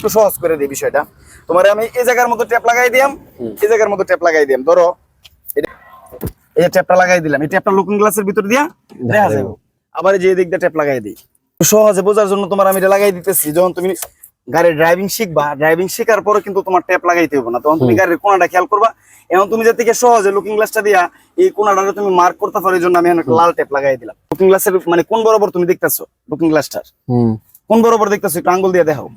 একটু সহজ করে দিই বিষয়টা। তোমার আমি এই জায়গার মতো ট্যাপ লাগাই দিলাম এই জায়গার মতো ট্যাপ লাগাই দিলাম ধরো এই ট্যাপটা লাগাই দিলাম এই ট্যাপটা লুকিং গ্লাসের ভিতর দিয়া দেখা যাবে। আবার এই যে দিয়ে ট্যাপ লাগাই দিই। সহজে বোঝার জন্য তোমার আমি এটা লাগাই দিতেছি যখন তুমি গাড়ির ড্রাইভিং শিখবা ড্রাইভিং শেখার পরে কিন্তু তোমার ট্যাপ লাগাইতে হবে না। তখন তুমি গাড়ির কোনাটা খেয়াল করবা। এবং তুমি যে থেকে সহজে লুকিং গ্লাসটা দিয়া এই কোনাটা তুমি মার্ক করতে পারো এই জন্য আমি এখানে একটা লাল ট্যাপ লাগাই দিলাম। লুকিং গ্লাসের মানে কোন বরাবর তুমি দেখতেছো? লুকিং গ্লাসটার কোন বরাবর দেখতেছো? একটু আঙ্গুল দিয়ে দেখাও।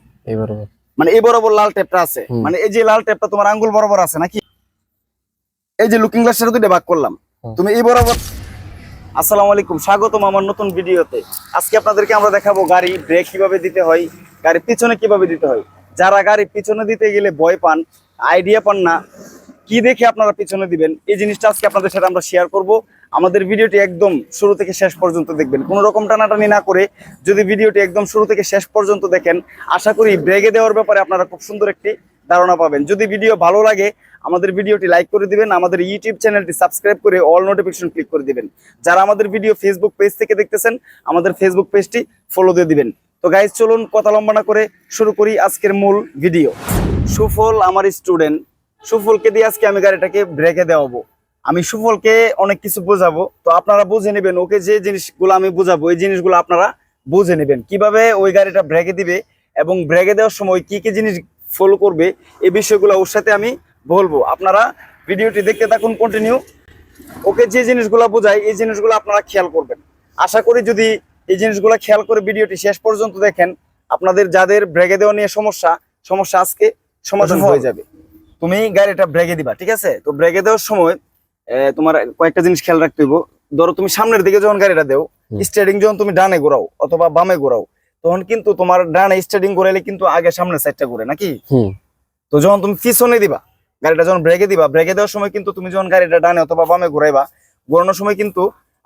মানে এই বরাবর লাল ট্যাপটা আছে। মানে এই যে লাল ট্যাপটা তোমার আঙ্গুল বরাবর আছে নাকি? এই যে লুকিং গ্লাসটা দুইটা ভাগ করলাম। তুমি এই বরাবর আসসালামু আলাইকুম স্বাগতম আমার নতুন ভিডিওতে। আজকে আপনাদেরকে আমরা দেখাবো গাড়ি ব্রেক কীভাবে দিতে হয় গাড়ি পিছনে কীভাবে দিতে হয়। যারা গাড়ি পিছনে দিতে গেলে ভয় পান আইডিয়া পান না কি দেখে আপনারা পিছনে দিবেন এই জিনিসটা আজকে আপনাদের সাথে আমরা শেয়ার করব। আমাদের ভিডিওটি একদম শুরু থেকে শেষ পর্যন্ত দেখবেন। কোনো রকম টানাটানি না করে যদি ভিডিওটি একদম শুরু থেকে শেষ পর্যন্ত দেখেন, আশা করি ব্রেগে দেওয়ার ব্যাপারে আপনারা খুব সুন্দর একটি ধারণা পাবেন। যদি ভিডিও ভালো লাগে, আমাদের ভিডিওটি লাইক করে দিবেন, আমাদের ইউটিউব চ্যানেলটি সাবস্ক্রাইব করে অল নোটিফিকেশন ক্লিক করে দিবেন। যারা আমাদের ভিডিও ফেসবুক পেজ থেকে দেখতেছেন, আমাদের ফেসবুক পেজটি ফলো দিয়ে দিবেন। তো গাইজ চলুন কথা লম্বা না করে শুরু করি আজকের মূল ভিডিও সুফল আমার স্টুডেন্ট সুফলকে দিয়ে আজকে আমি গাড়িটাকে ব্রেকে দেওয়াবো। আমি সুফলকে অনেক কিছু বোঝাবো। তো আপনারা বুঝে নেবেন ওকে যে জিনিসগুলো আমি বোঝাবো এই জিনিসগুলো আপনারা বুঝে নেবেন। কীভাবে ওই গাড়িটা ব্রেকে দিবে এবং ব্রেকে দেওয়ার সময় কি কি জিনিস ফলো করবে এই বিষয়গুলো ওর সাথে আমি বলব। আপনারা ভিডিওটি দেখতে থাকুন কন্টিনিউ ওকে যে জিনিসগুলো বোঝায় এই জিনিসগুলো আপনারা খেয়াল করবেন। আশা করি যদি এই জিনিসগুলো খেয়াল করে ভিডিওটি শেষ পর্যন্ত দেখেন আপনাদের যাদের ব্রেকে দেওয়া নিয়ে সমস্যা সমস্যা আজকে সমাধান হয়ে যাবে। তুমি গাড়িটা ব্রেকে দিবা ঠিক আছে? তো ব্রেকে দেওয়ার সময় তোমার কয়েকটা জিনিস খেয়াল রাখতে হইব। ধরো তুমি সামনের দিকে যখন গাড়িটা দেও। স্টার্টিং যখন তুমি ডানে ঘোরাও অথবা বামে ঘোরাও তখন কিন্তু তোমার ডানে স্টার্টিং ঘোরাইলে কিন্তু আগে সামনের সাইডটা ঘুরে নাকি? তো যখন তুমি পিছনে দিবা গাড়িটা যখন ব্রেকে দিবা ব্রেকে দেওয়ার সময় কিন্তু তুমি যখন গাড়িটা ডানে অথবা বামে ঘুরাইবা ঘোরানোর সময় কিন্তু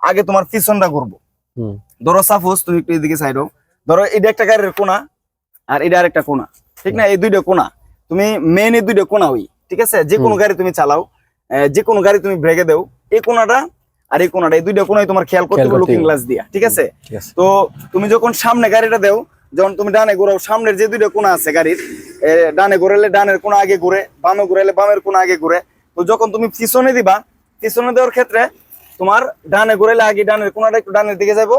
আগে তোমার পিছনটা ঘুরবো। ধরো সাপোজ তুমি একটু এদিকে সাইডও ধরো এটা একটা গাড়ির কোনা আর এটা আরেকটা কোনা ঠিক না? এই দুইটা কোনা তুমি মেন এই দুইটা কোনা হই ঠিক আছে? যে কোনো গাড়ি তুমি চালাও যে কোনো গাড়ি তুমি ব্রেকে দেও এই কোনাটা আর এই কোনাটা এই দুইটা কোনাই তোমার খেয়াল করতে হবে লুকিং গ্লাস দিয়া ঠিক আছে? তো তুমি যখন সামনে গাড়িটা দেও যখন তুমি ডানে ঘোরাও সামনের যে দুইটা কোনা আছে গাড়ির ডানে ঘোরালে ডানের কোনা আগে ঘুরে বামে ঘুরাইলে বামের কোনা আগে ঘুরে তো যখন তুমি পিছনে দিবা পিছনে দেওয়ার ক্ষেত্রে তোমার ডানে ঘুরাইলে আগে ডানের কোনাটা একটু ডানের দিকে যাব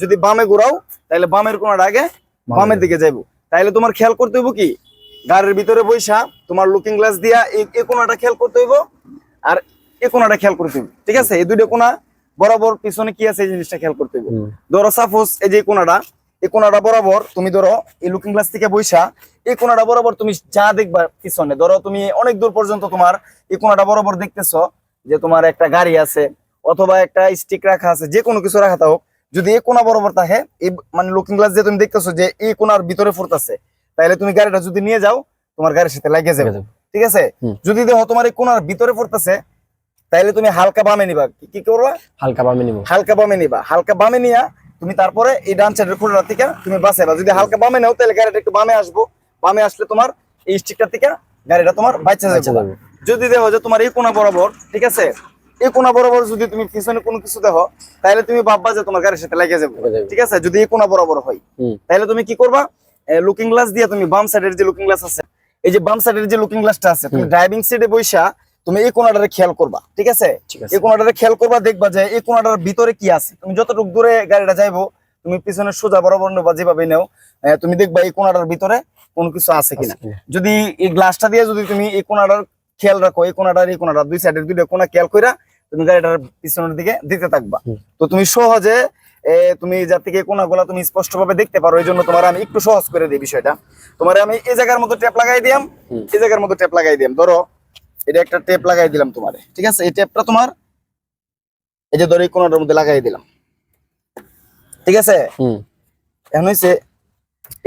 যদি বামে ঘোরাও তাহলে বামের কোনাটা আগে বামের দিকে যাব তাহলে তোমার খেয়াল করতে হইব কি? গাড়ির ভিতরে বৈশা তোমার লুকিং গ্লাস দিয়া এই এই কোনাটা খেয়াল করতে হইব। আর এই কোনাটা খেয়াল করতে হইব ঠিক আছে? এই দুইটা কোনা বরাবর পিছনে কি আছে এই জিনিসটা খেয়াল করতে হুম। ধরো সাপোজ এই যে কোনাটা এই কোনাটা বরাবর তুমি ধরো এই লুকিং গ্লাস থেকে বৈশা এই কোনাটা বরাবর তুমি যা দেখবা পিছনে ধরো তুমি অনেক দূর পর্যন্ত তোমার এই কোনাটা বরাবর দেখতেছো যে তোমার একটা গাড়ি আছে অথবা একটা স্টিক রাখা আছে যে কোনো কিছু রাখা হোক যদি এই কোনা বরাবর থাকে এই মানে লুকিং গ্লাস যে তুমি দেখতেছো যে এই কোনার ভিতরে ফুটতেছে তাহলে তুমি গাড়িটা যদি নিয়ে যাও তোমার গাড়ির সাথে লাগিয়ে যাবে। ঠিক আছে। যদি দেখো তোমার এই কোনার ভিতরে পড়তেছে তাহলে তুমি হালকা বামে নিবা। কি- করবা? হালকা বামে নিব। হালকা বামে নিবা। হালকা বামে নিয়া তুমি তারপরে এই ডান সাইডের খুলনা থেকে তুমি বাঁচাইবা। যদি হালকা বামে নাও তাহলে গাড়িটা একটু বামে আসব। বামে আসলে তোমার এই স্টিকটা থেকে গাড়িটা তোমার বাচ্চা যাবে। যদি দেখো যে তোমার এই কোনা বরাবর ঠিক আছে? এই কোনা বরাবর যদি তুমি পিছনে কোনো কিছু দেখো তাহলে তুমি ভাববা যে তোমার গাড়ির সাথে লেগে যাবে। ঠিক আছে? যদি এই কোনা বরাবর হয়। তাহলে তুমি কি করবা? লুকিং গ্লাস দিয়ে তুমি বাম সাইডের যে লুকিং গ্লাস আছে এই যে বাম সাইডের যে লুকিং গ্লাসটা আছে তুমি ড্রাইভিং সিটে বৈশা তুমি এই কোনাটারে খেয়াল করবা ঠিক আছে? এই কোনাটারে খেয়াল করবা দেখবা যে এই কোনাটার ভিতরে কি আছে। তুমি যতটুকু দূরে গাড়িটা যাইবো তুমি পিছনে সোজা বরাবর নেবা যেভাবে নেও তুমি দেখবা এই কোনাটার ভিতরে কোনো কিছু আছে কিনা। যদি এই গ্লাসটা দিয়ে যদি তুমি এই কোনাটার খেয়াল রাখো এই কোনাটার এই কোনাটা দুই সাইডের দুইটা কোনা খেয়াল কইরা তুমি গাড়িটার পিছনের দিকে দিতে থাকবা। তো তুমি সহজে তুমি যার থেকে কোনাগুলা তুমি স্পষ্ট ভাবে দেখতে পারো এই জন্য তোমার আমি একটু সহজ করে দিই বিষয়টা। তোমার আমি এই জায়গার মতো ট্যাপ লাগাই দিলাম এই জায়গার মতো ট্যাপ লাগাই দিলাম ধরো এটা একটা টেপ লাগাই দিলাম তোমার ঠিক আছে? এই টেপটা তোমার এই যে ধরো এই কোনাটার মধ্যে লাগাই দিলাম। ঠিক আছে? হুম। এখন হয়েছে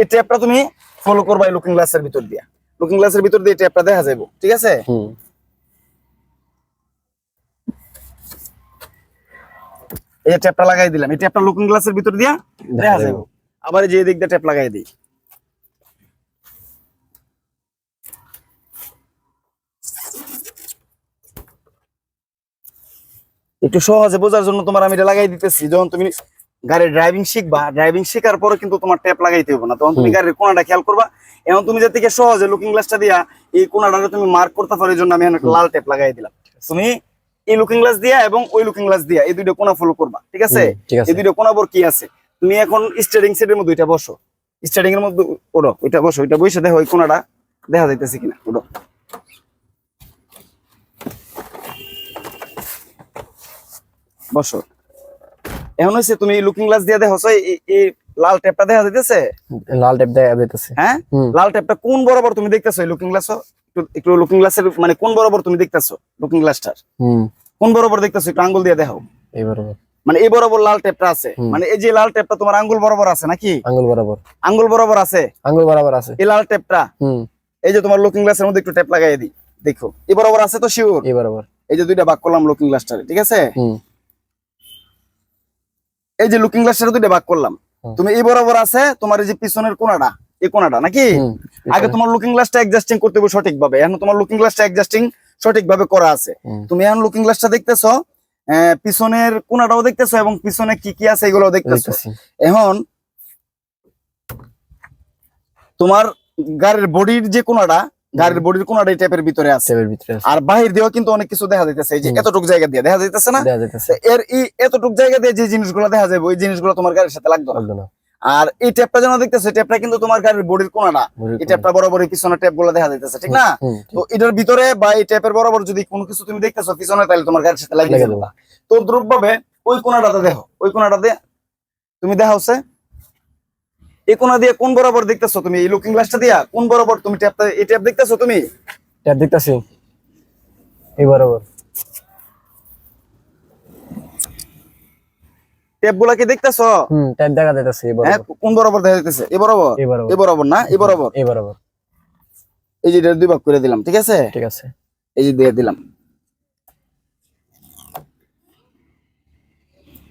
এই ট্যাপটা তুমি ফলো করবা এই লুকিং গ্লাসের ভিতর দিয়া। লুকিং গ্লাসের ভিতর দিয়ে ট্যাপটা দেখা যাব ঠিক আছে? এই ট্যাপটা লাগাই দিলাম এই ট্যাপটা লুকিং গ্লাসের ভিতর দিয়া দেখা যাব। আবার এই যে দিয়ে ট্যাপ লাগাই দিই। একটু সহজে বোঝার জন্য তোমার আমি এটা লাগাই দিতেছি। যখন তুমি গাড়ির ড্রাইভিং শিখবা ড্রাইভিং শেখার পরে কিন্তু তোমার ট্যাপ লাগাইতে হবে না। তখন তুমি গাড়ির কোনাটা খেয়াল করবা। এবং তুমি যে থেকে সহজে লুকিং গ্লাসটা দিয়া এই কোনাটা তুমি মার্ক করতে পারো এই জন্য আমি লাল ট্যাপ লাগাই দিলাম। তুমি এই লুকিং গ্লাস দিয়া এবং ওই লুকিং গ্লাস দিয়া এই দুইটা কোনা ফলো করবা ঠিক আছে? এই দুইটা কোনা বর কি আছে? তুমি এখন স্টার্টিং সেটের মধ্যে ওইটা বসো। স্টার্টিং এর মধ্যে ওড়ো ওইটা বসো ওইটা বসে দেখো ওই কোনাটা দেখা যাইতেছে কিনা ওড়ো। বসো। এখন হচ্ছে তুমি লুকিং গ্লাস দিয়ে দেখো এই লাল ট্যাপটা দেখা যাইতেছে? লাল টেপ দেখা যাইতেছে। হ্যাঁ? লাল ট্যাপটা কোন বরাবর তুমি দেখতেছো লুকিং গ্লাস একটু একটু লুকিং গ্লাসের মানে কোন বরাবর তুমি দেখতেছো লুকিং গ্লাসটার কোন বরাবর দেখতেছো? একটু আঙ্গুল দিয়ে দেখো এই বরাবর। মানে এই বরাবর লাল ট্যাপটা আছে। মানে এই যে লাল ট্যাপটা তোমার আঙ্গুল বরাবর আছে নাকি? আঙ্গুল বরাবর। আঙ্গুল বরাবর আছে? আঙ্গুল বরাবর আছে। এই লাল ট্যাপটা হুম। এই যে তোমার লুকিং গ্লাসের মধ্যে একটু টেপ লাগাই দিই। দেখো। এই বরাবর আছে তো শিওর এই বরাবর। এই যে দুইটা বাক করলাম লুকিং গ্লাসটারে ঠিক আছে? হুম। এই যে লুকিং গ্লাসটারে দুইটা বাক করলাম। তুমি এই বরাবর আছে তোমার এই যে পিছনের কোনাটা? এই কোনাটা নাকি? আগে তোমার লুকিং গ্লাসটা অ্যাডজাস্টিং করতে হবে সঠিকভাবে। এখন তোমার লুকিং গ্লাসটা অ্যাডজাস্টিং সঠিকভাবে করা আছে। তুমি এখন লুকিং গ্লাসটা দেখতেছো পিছনের কোনাটাও দেখতেছো এবং পিছনে কি কি আছে এগুলো দেখতেছো। এখন তোমার গাড়ির বডির যে কোনাটা গাড়ির বডির কোনাটা এই টাইপের ভিতরে আছে। আর বাহির দিয়েও কিন্তু অনেক কিছু দেখা যাইতেছে। এই যে। এতটুক জায়গা দিয়ে দেখা যাইতেছে না? এর এতটুক জায়গা দিয়ে যে জিনিসগুলো দেখা যাবে ওই জিনিসগুলো তোমার গাড়ির সাথে লাগবে না। আর এই ট্যাপটা যেন দেখতেছে ট্যাপটা কিন্তু তোমার গাড়ির বডির কোনাটা। এই ট্যাপটা বরাবর এই পিছনের ট্যাপগুলো দেখা যাইতেছে ঠিক না? তো এটার ভিতরে বা এই ট্যাপের বরাবর যদি কোনো কিছু তুমি দেখতেছো পিছনে তাহলে তোমার গাড়ির সাথে লাগিয়ে যাবে। তো দ্রুপ ভাবে ওই কোনাটাতে দেখো ওই কোনাটাতে তুমি দেখা হচ্ছে এই কোনা দিয়ে কোন বরাবর দেখতেছো তুমি? এই লুকিং গ্লাসটা দিয়া কোন বরাবর তুমি ট্যাপটা এই ট্যাপ দেখতেছো তুমি? ট্যাপ দেখতেছি। এই বরাবর। ট্যাপগুলা কি দেখতেছো? হুম দেখা যাইতেছে এই হ্যাঁ বরাবর কোন বরাবর দেখা যাইতেছে? এই বরাবর? এই বরাবর। না? এই বরাবর? এই বরাবর। এই যে দুই ভাগ করে দিলাম ঠিক আছে? ঠিক আছে। এই যে দিয়ে দিলাম।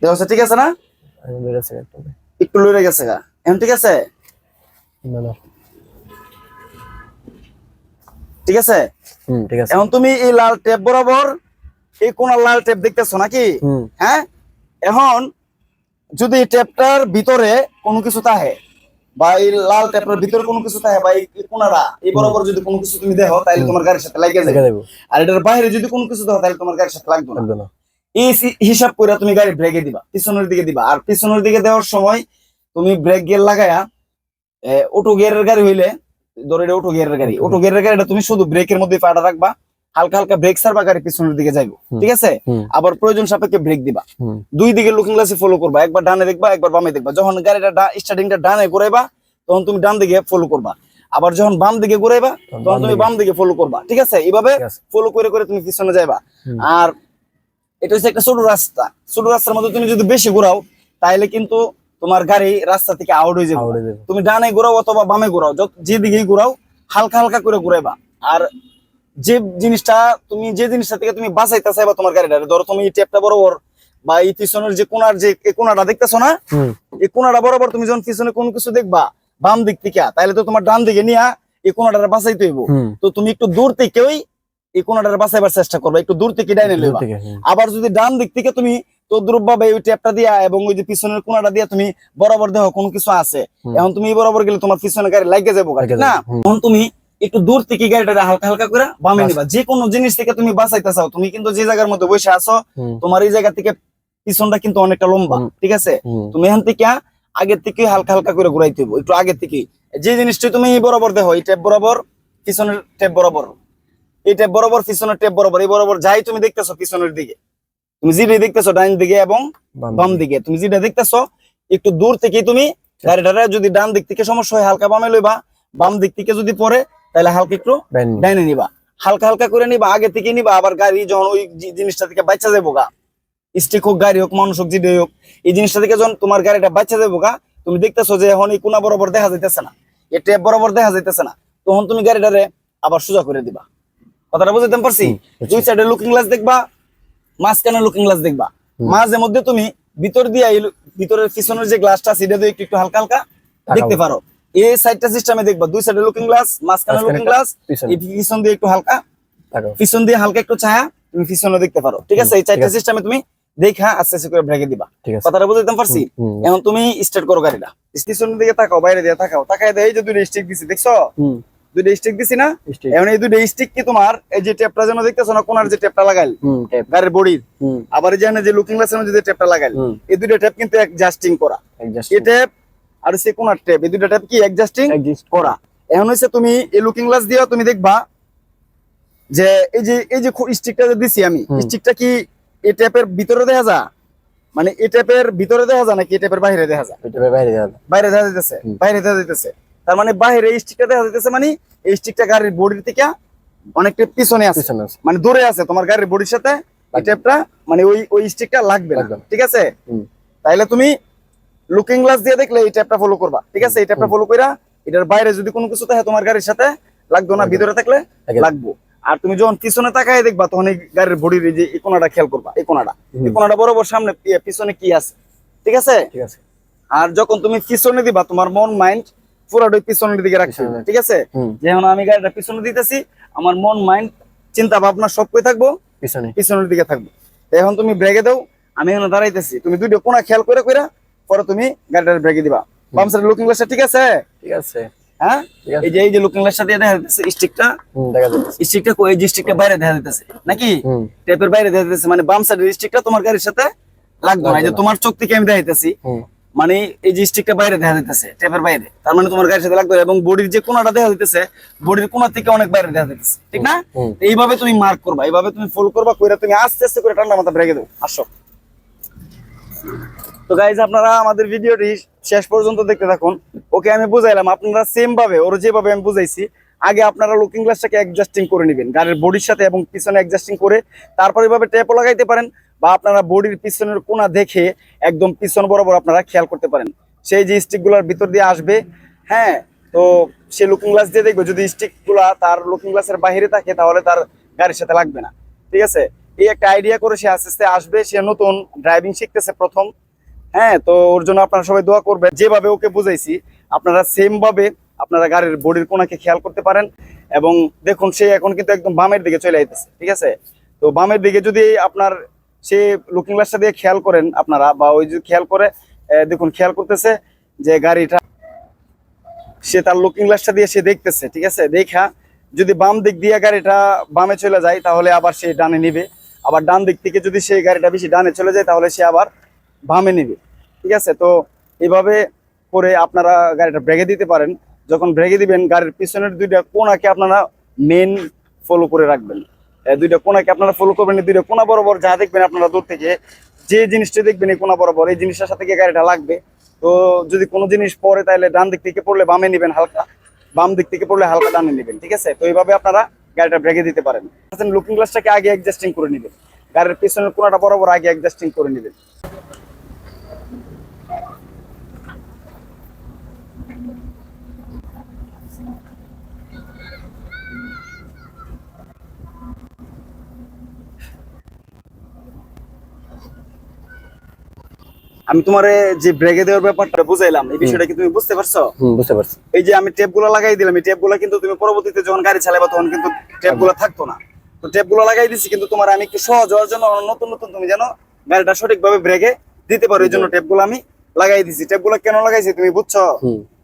দেওয়া ঠিক আছে না? একটু লড়ে গেছে গা। এখন ঠিক আছে? ঠিক আছে? হুম ঠিক আছে। এখন তুমি এই লাল টেপ বরাবর এই কোন লাল টেপ দেখতেছো নাকি? হ্যাঁ? এখন যদি এই টেপটার ভিতরে কোনো কিছু থাকে বা এই লাল টেপের ভিতরে কোনো কিছু থাকে বা এই কোনারা এই বরাবর যদি কোনো কিছু তুমি দেখো তাহলে তোমার গাড়ির সাথে লাগিয়ে যাবে আর এটার বাইরে যদি কোনো কিছু দেখো তাহলে তোমার গাড়ির সাথে লাগবে না। এই হিসাব করে তুমি গাড়ি ব্রেকে দিবা পিছনের দিকে দিবা। আর পিছনের দিকে দেওয়ার সময় তুমি ব্রেক গিয়ার লাগায়া অটো গিয়ারের গাড়ি হইলে ধরে অটো গিয়ারের গাড়ি অটো গিয়ারের গাড়িটা তুমি শুধু ব্রেকের মধ্যে পাটা রাখবা হালকা হালকা ব্রেক সারবা গাড়ি পিছনের দিকে যাইবো। ঠিক আছে? আবার প্রয়োজন সাপেক্ষে ব্রেক দিবা। দুই দিকে লুকিং গ্লাসে ফলো করবা। একবার ডানে দেখবা একবার বামে দেখবা। যখন গাড়িটা স্টার্টিংটা ডানে ঘুরাইবা তখন তুমি ডান দিকে ফলো করবা। আবার যখন বাম দিকে ঘুরাইবা তখন তুমি বাম দিকে ফলো করবা। ঠিক আছে? এইভাবে ফলো করে করে তুমি পিছনে যাইবা। আর এটা হচ্ছে একটা ছোট রাস্তা। ছোট রাস্তার মধ্যে তুমি যদি বেশি ঘোরাও তাহলে কিন্তু তোমার গাড়ি রাস্তা থেকে আউট হয়ে যাবে। তুমি ডানে ঘোরাও অথবা বামে ঘোরাও। যত যে দিকেই ঘোরাও হালকা হালকা করে ঘুরাইবা। আর যে জিনিসটা তুমি যে জিনিসটা থেকে তুমি বাঁচাইতে চাইবা তোমার গাড়িটা ধরো তুমি এই টেপটা বরাবর বা এই পিছনের যে কোনার যে কোনাটা দেখতেছো না? এই কোনাটা বরাবর তুমি যখন পিছনে কোনো কিছু দেখবা বাম দিক থেকে তাহলে তো তোমার ডান দিকে নিয়ে এই কোনাটা বাঁচাইতে হইব। তো তুমি একটু দূর থেকেই এই কোনাটা বাঁচাইবার চেষ্টা করবে একটু দূর থেকে ডাইনে লইবা। আবার যদি ডান দিক থেকে তুমি তদ্রুপ ভাবে ওই ট্যাপটা দিয়া এবং ওই যে পিছনের কোনাটা দিয়া তুমি বরাবর দেখো কোনো কিছু আছে। এখন তুমি বরাবর গেলে তোমার পিছনে গাড়ি লাগে যাব গাড়ি, না? তখন তুমি একটু দূর থেকে গাড়িটা হালকা হালকা করে বামে নিবা। যে কোনো জিনিস থেকে তুমি বাঁচাইতে চাও তুমি কিন্তু যে জায়গার মধ্যে বসে আছো তোমার এই জায়গা থেকে পিছনটা কিন্তু অনেকটা লম্বা ঠিক আছে? তুমি এখান থেকে আগের থেকে হালকা হালকা করে ঘুরাইতে হইব একটু আগের থেকে। যে জিনিসটা তুমি বরাবর দেখো এই ট্যাপ বরাবর পিছনের ট্যাপ বরাবর। এই ট্যাপ বরাবর পিছনের ট্যাপ বরাবর এই বরাবর যাই তুমি দেখতেছো পিছনের দিকে। তুমি যেটা দেখতেছো ডান দিকে এবং বাম দিকে। তুমি যেটা দেখতেছো একটু দূর থেকে তুমি গাড়িটা যদি ডান দিক থেকে সমস্যা হয় হালকা বামে লইবা বাম দিক থেকে যদি পড়ে তাহলে হালকা একটু ডাইনে নিবা। হালকা হালকা করে নিবা আগে থেকে নিবা আবার গাড়ি যখন ওই জিনিসটা থেকে বাচ্চা যাব গা। স্টিক হোক গাড়ি হোক মানুষ হোক যেটাই হোক এই জিনিসটা থেকে যখন তোমার গাড়িটা বাচ্চা যাব গা তুমি দেখতেছো যে এখন এই কোনা বরাবর দেখা যাইতেছে না। এই ট্যাপ বরাবর দেখা যাইতেছে না। তখন তুমি গাড়িটারে আবার সোজা করে দিবা। কথাটা বুঝতে পারছি। দুই সাইডে লুকিং গ্লাস দেখবা মাঝখানে লুকিং গ্লাস দেখবা। মাঝে মধ্যে তুমি ভিতর দিয়ে ভিতরের পিছনের যে গ্লাসটা সেটা দিয়ে একটু একটু হালকা হালকা দেখতে পারো। এই সাইডটা সিস্টেমে দেখবা দুই সাইডে লুকিং গ্লাস মাঝখানে লুকিং গ্লাস পিছন। দিয়ে একটু হালকা পিছন দিয়ে হালকা একটু ছায়া তুমি পিছনে দেখতে পারো। ঠিক আছে? এই চারটা সিস্টেমে তুমি দেখা আস্তে আস্তে করে ব্রেকে দিবা। কথাটা বুঝতে পারছি? এখন তুমি স্টার্ট করো গাড়িটা। স্টেশনের দিকে তাকাও বাইরে দিয়ে তাকাও। তাকায় দেয় যে দুটো স্টিক দিছি দেখছ? দুটো স্টিক দিছি না? এখন এই দুটো স্টিক কি তোমার? এই যে টেপটা যেন দেখতেছো না কোনার যে টেপটা লাগাইল? গাড়ির বডির। আবার যে লুকিং গ্লাসের যে টেপটা লাগাইল এই দুটো টেপ কিন্তু অ্যাডজাস্টিং করা। এই টেপ আর সে কোনার টেপ এই দুটো টেপ কি অ্যাডজাস্টিং করা। এখন হচ্ছে তুমি এই লুকিং গ্লাস দিয়েও তুমি দেখবা যে এই যে এই যে স্টিকটা যে দিছি আমি স্টিকটা কি এই টেপের ভিতরে দেখা যা মানে এই টেপের ভিতরে দেখা যায় নাকি এই টেপের বাইরে দেখা যায়? বাইরে যাবে বাইরে দেখা যাইতেছে বাইরে দেখা যাইতেছে। তার মানে বাইরে এই স্টিকটা দেখা যাইতেছে মানে এই স্টিকটা গাড়ির বডির থেকে অনেকটা পিছনে আছে। মানে দূরে আছে তোমার গাড়ির বডির সাথে এই। টেপটা মানে ওই ওই স্টিকটা লাগবে না। ঠিক আছে? তাইলে তুমি লুকিং গ্লাস দিয়ে দেখলে এই ট্যাপটা ফলো করবা ঠিক আছে? এই ট্যাপটা ফলো কইরা এটার বাইরে যদি কোনো কিছু থাকে তোমার গাড়ির সাথে লাগতো না ভিতরে থাকলে লাগবো। আর তুমি যখন পিছনে তাকায় দেখবা তখন এই গাড়ির বডির এই যে এই কোনাটা খেয়াল করবা এই কোনাটা। এই কোনাটা বরাবর সামনে পিছনে কি আছে ঠিক আছে? ঠিক আছে। আর যখন তুমি পিছনে দিবা তোমার মন মাইন্ড পুরাটাই পিছনের দিকে রাখবে ঠিক আছে? যেমন আমি গাড়িটা পিছনে দিতেছি আমার মন মাইন্ড চিন্তা ভাবনা সব কই থাকব? পিছনে। পিছনের দিকে থাকব। এখন তুমি ব্রেকে দাও আমি এখানে দাঁড়াইতেছি তুমি দুইটা কোনা খেয়াল করে কইরা পরে তুমি গাড়িটার ব্রেকে দিবা। বাম সাইডের লুকিং গ্লাসটা ঠিক আছে? ঠিক আছে। হ্যাঁ? এই যে এই যে লুকিং গ্লাসটা দিয়ে দেখা যাচ্ছে স্টিকটা দেখা যাচ্ছে। স্টিকটা এই যে স্টিকটা বাইরে দেখা যাচ্ছে নাকি? টেপের বাইরে দেখা যাচ্ছে মানে বাম সাইডের স্টিকটা তোমার গাড়ির সাথে লাগবে না। এই যে তোমার চোখ থেকে আমি দেখাইতেছি। মানে এই যে স্টিকটা বাইরে দেখা যাইতেছে টেপের বাইরে। তার মানে তোমার গাড়ির সাথে লাগবে এবং বডির যে কোনাটা দেখা যাইতেছে বডির কোনা থেকে অনেক বাইরে দেখা যাইতেছে। ঠিক না। এইভাবে তুমি মার্ক করবা। এইভাবে তুমি ফলো করবা কইরা তুমি আস্তে আস্তে করে ঠান্ডা মাথা ব্রেকে দেবো আসো। তো গাইজ আপনারা আমাদের ভিডিওটি শেষ পর্যন্ত দেখতে থাকুন। ওকে, আমি বুঝাইলাম, আপনারা সেম ভাবে, ওর যেভাবে আমি বুঝাইছি, আগে আপনারা লুকিং গ্লাসটাকে অ্যাডজাস্টিং করে নেবেন, গাড়ির বডির সাথে এবং পিছনে অ্যাডজাস্টিং করে তারপর এভাবে ট্যাপও লাগাইতে পারেন বা আপনারা বডির পিছনের কোনা দেখে একদম পিছন বরাবর আপনারা খেয়াল করতে পারেন। সেই যে স্টিকগুলোর ভিতর দিয়ে আসবে হ্যাঁ তো সে লুকিং গ্লাস দিয়ে দেখবে, যদি স্টিকগুলা তার লুকিং গ্লাসের বাইরে থাকে, তাহলে তার গাড়ির সাথে লাগবে না। ঠিক আছে? এই একটা আইডিয়া করে সে আস্তে আস্তে আসবে, সে নতুন ড্রাইভিং শিখতেছে প্রথম। হ্যাঁ তো ওর জন্য আপনারা সবাই দোয়া করবেন। যেভাবে ওকে বুঝাইছি, আপনারা সেম ভাবে আপনারা গাড়ির বডির কোনাকে খেয়াল করতে পারেন এবং দেখুন, সে এখন কিন্তু একদম বামের দিকে চলে আইতেছে, ঠিক আছে? তো বামের দিকে যদি আপনার সে লুকিং গ্লাসটা দিয়ে খেয়াল করেন আপনারা বা ওই যে খেয়াল করে দেখুন, খেয়াল করতেছে যে গাড়িটা সে তার লুকিং গ্লাসটা দিয়ে সে দেখতেছে, ঠিক আছে? দেখা, যদি বাম দিক দিয়ে গাড়িটা বামে চলে যায়, তাহলে আবার সে ডানে নিবে। আবার ডান দিক থেকে যদি সেই গাড়িটা বেশি ডানে চলে যায়, তাহলে সে আবার বামে নিবে। ঠিক আছে? তো এইভাবে করে আপনারা গাড়িটা ব্রেকে দিতে পারেন। যখন ব্রেকে দিবেন, গাড়ির পিছনের দুইটা কোনাকে আপনারা মেন ফলো করে রাখবেন। দুইটা কোনাকে আপনারা ফলো করবেন দুইটা কোনা বরাবর যা দেখবেন আপনারা দূর থেকে, যে জিনিসটা দেখবেন এই কোনা বরাবর, এই জিনিসটার সাথে গিয়ে গাড়িটা লাগবে। তো যদি কোনো জিনিস পরে তাহলে ডান দিক থেকে পড়লে বামে নেবেন হালকা, বাম দিক থেকে পড়লে হালকা ডানে নেবেন। ঠিক আছে? তো এইভাবে আপনারা গাড়িটা ব্রেকে দিতে পারেন। লুকিং গ্লাসটাকে আগে অ্যাডজাস্টিং করে নেবেন। গাড়ির পিছনের কোনাটা বরাবর আগে অ্যাডজাস্টিং করে নেবেন। আমি তোমার যে ব্রেকে দেওয়ার ব্যাপারটা বুঝাইলাম। এই বিষয়টা কি তুমি বুঝতে পারছ? বুঝতে পারছি। এই যে আমি টেপগুলো লাগাই দিলাম এই টেপগুলো কিন্তু তুমি পরবর্তীতে যখন গাড়ি চালাবা তখন কিন্তু টেপগুলো থাকতো না। তো টেপগুলো লাগাই দিছি কিন্তু তোমার আমি একটু সহজ হওয়ার জন্য নতুন নতুন তুমি জানো গাড়িটা সঠিকভাবে ব্রেকে দিতে পারো এই জন্য টেপগুলো আমি লাগাই দিছি। টেপগুলো কেন লাগাইছি তুমি বুঝছ?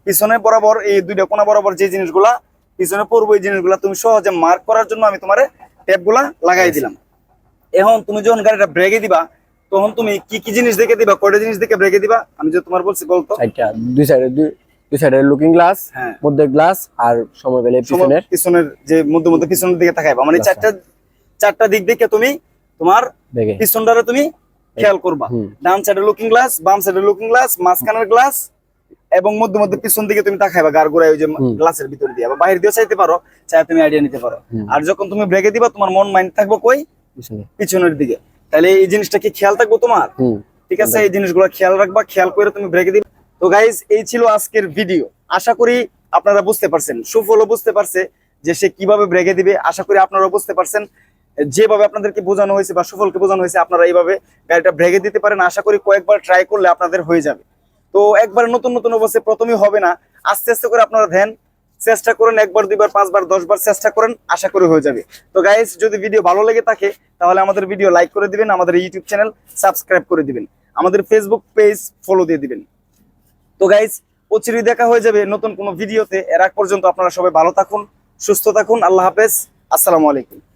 পিছনে বরাবর এই দুইটা কোনা বরাবর যে জিনিসগুলা পিছনে পড়ব এই জিনিসগুলা তুমি সহজে মার্ক করার জন্য আমি তোমার টেপগুলা লাগাই দিলাম। এখন তুমি যখন গাড়িটা ব্রেকে দিবা তখন তুমি কি কি জিনিস দেখে দিবা কয়টা জিনিস দেখে ব্রেকে দিবা? আমি যে তোমার বলছি বলতো। সাইডটা দুই সাইডে দুই দুই সাইডে লুকিং গ্লাস মধ্যে গ্লাস আর সময় পেলে পিছনের। পিছনের যে মধ্যে মধ্যে পিছনের দিকে তাকাইবা। মানে আচ্ছা। চারটা চারটা দিক দেখে তুমি তোমার পিছনটারে তুমি খেয়াল করবা। ডান সাইডের লুকিং গ্লাস বাম সাইডের লুকিং গ্লাস মাঝখানের গ্লাস এবং মধ্যে মধ্যে পিছন দিকে তুমি তাকাইবা গার গোড়ায় ওই যে গ্লাসের ভিতর দিয়ে। বা বাইরে দিয়েও চাইতে পারো চাই তুমি আইডিয়া নিতে পারো। আর যখন তুমি ব্রেকে দিবা তোমার মন মাইন্ড থাকব কই? পিছনের দিকে। তাহলে এই জিনিসটা কি খেয়াল থাকব তোমার? ঠিক আছে এই জিনিসগুলো খেয়াল রাখবা খেয়াল করে তুমি ব্রেকে দিবে। তো গাইজ এই ছিল আজকের ভিডিও আশা করি আপনারা বুঝতে পারছেন সুফলও বুঝতে পারছে যে সে কীভাবে ব্রেকে দিবে। আশা করি আপনারা বুঝতে পারছেন যেভাবে আপনাদেরকে বোঝানো হয়েছে বা সুফলকে বোঝানো হয়েছে আপনারা এইভাবে গাড়িটা ব্রেকে দিতে পারেন। আশা করি কয়েকবার ট্রাই করলে আপনাদের হয়ে যাবে। তো একবার নতুন নতুন অবশ্যই প্রথমেই হবে না। আস্তে আস্তে করে আপনারা ধ্যান চেষ্টা করেন একবার, দুইবার, পাঁচবার, দশবার চেষ্টা করেন, আশা করে হয়ে যাবে। তো গাইস যদি ভিডিও ভালো লেগে থাকে, তাহলে আমাদের ভিডিও লাইক করে দিবেন, আমাদের ইউটিউব চ্যানেল সাবস্ক্রাইব করে দিবেন, আমাদের ফেসবুক পেজ ফলো দিয়ে দিবেন। তো গাইস অচিরই দেখা হয়ে যাবে নতুন কোনো ভিডিওতে এর আগ পর্যন্ত আপনারা সবাই ভালো থাকুন, সুস্থ থাকুন, আল্লাহ হাফেজ, আসসালামু আলাইকুম।